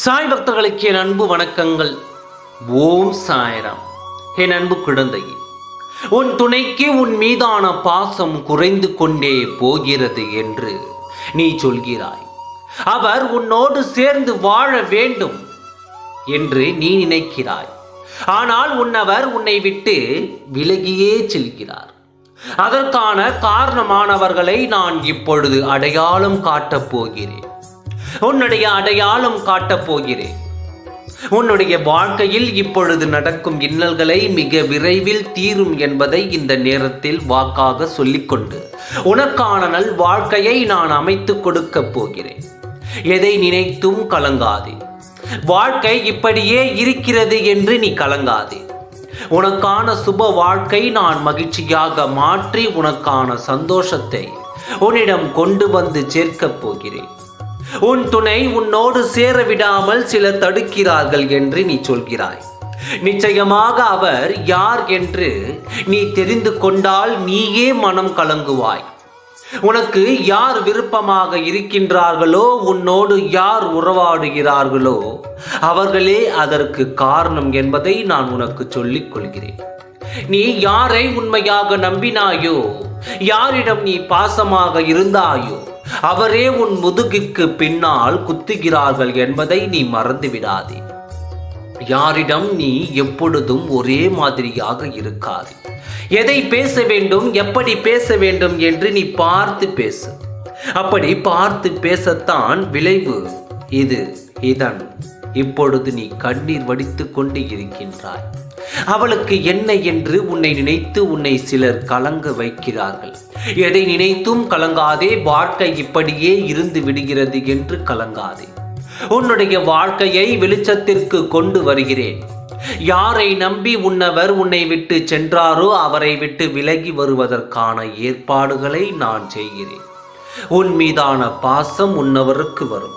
சாய் பக்தர்களுக்கு என் அன்பு வணக்கங்கள். ஓம் சாய்ராம். என் அன்பு குழந்தையே உன் துணைக்கு உன் மீதான பாசம் குறைந்து கொண்டே போகிறது என்று நீ சொல்கிறாய். அவர் உன்னோடு சேர்ந்து வாழ வேண்டும் என்று நீ நினைக்கிறாய். ஆனால் உன்னவர் உன்னை விட்டு விலகியே செல்கிறார். அதற்கான காரணமானவர்களை நான் இப்பொழுது அடையாளம் காட்டப் போகிறேன். உன்னுடைய அடையாளம் காட்டப் போகிறேன் உன்னுடைய வாழ்க்கையில் இப்பொழுது நடக்கும் இன்னல்களை மிக விரைவில் தீரும் என்பதை இந்த நேரத்தில் வாக்காக சொல்லிக்கொண்டு உனக்கான நல் வாழ்க்கையை நான் அமைத்துக் கொடுக்கப் போகிறேன். எதை நினைத்தும் கலங்காதே. வாழ்க்கை இப்படியே இருக்கிறது என்று நீ கலங்காதே. உனக்கான சுப வாழ்க்கை நான் மகிழ்ச்சியாக மாற்றி உனக்கான சந்தோஷத்தை உன்னிடம் கொண்டு வந்து சேர்க்கப் போகிறேன். உன் துணை உன்னோடு சேர விடாமல் சிலர் தடுக்கிறார்கள் என்று நீ சொல்கிறாய். நிச்சயமாக அவர் யார் என்று நீ தெரிந்து கொண்டால் நீயே மனம் கலங்குவாய். உனக்கு யார் விருப்பமாக இருக்கின்றார்களோ உன்னோடு யார் உறவாடுகிறார்களோ அவர்களே அதற்கு காரணம் என்பதை நான் உனக்கு சொல்லிக் கொள்கிறேன். நீ யாரை உண்மையாக நம்பினாயோ யாரிடம் நீ பாசமாக இருந்தாயோ அவரே உன் முதுகிற்கு பின்னால் குத்துகிறார்கள் என்பதை நீ மறந்து விடாதே யாரிடம் நீ எப்பொழுதும் ஒரே மாதிரியாக இருக்காது. எதை பேச வேண்டும் எப்படி பேச வேண்டும் என்று நீ பார்த்து பேசு. அப்படி பார்த்து பேசத்தான் விளைவு. இது இதன். இப்பொழுது நீ கண்ணீர் வடித்து கொண்டு இருக்கின்றாய். அவளுக்கு என்ன என்று உன்னை நினைத்து உன்னை சிலர் கலங்க வைக்கிறார்கள். எதை நினைத்தும் கலங்காதே வாழ்க்கை இப்படியே இருந்து விடுகிறது என்று கலங்காதே. உன்னுடைய வாழ்க்கையை வெளிச்சத்திற்கு கொண்டு வருகிறேன். யாரை நம்பி உன்னவர் உன்னை விட்டு சென்றாரோ அவரை விட்டு விலகி வருவதற்கான ஏற்பாடுகளை நான் செய்கிறேன். உன் மீதான பாசம் உன்னவருக்கு வரும்.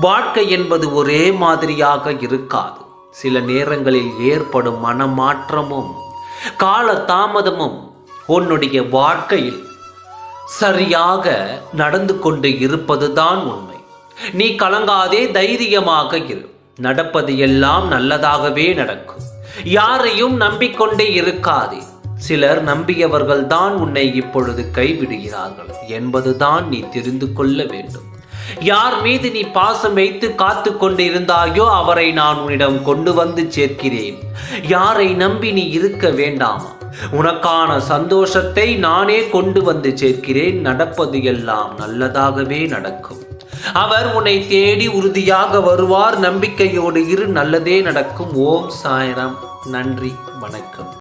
வாழ்க்கை என்பது ஒரே மாதிரியாக இருக்காது. சில நேரங்களில் ஏற்படும் மனமாற்றமும் கால தாமதமும் உன்னுடைய வாழ்க்கையில் சரியாக நடந்து கொண்டு இருப்பதுதான் உண்மை. நீ கலங்காதே தைரியமாக இரு. நடப்பது எல்லாம் நல்லதாகவே நடக்கும். யாரையும் நம்பிக்கொண்டே இருக்காதே. சிலர் நம்பியவர்கள்தான் உன்னை இப்பொழுது கைவிடுகிறார்கள் என்பதுதான் நீ தெரிந்து கொள்ள வேண்டும். யார் மீது நீ பாசம் வைத்து காத்து கொண்டு இருந்தாயோ அவரை நான் உன்னிடம் கொண்டு வந்து சேர்க்கிறேன். யாரை நம்பி நீ இருக்க வேண்டாம். உனக்கான சந்தோஷத்தை நானே கொண்டு வந்து சேர்க்கிறேன். நடப்பது எல்லாம் நல்லதாகவே நடக்கும். அவர் உன்னை தேடி உறுதியாக வருவார். நம்பிக்கையோடு இரு. நல்லதே நடக்கும். ஓம் சாயனம் நன்றி. வணக்கம்.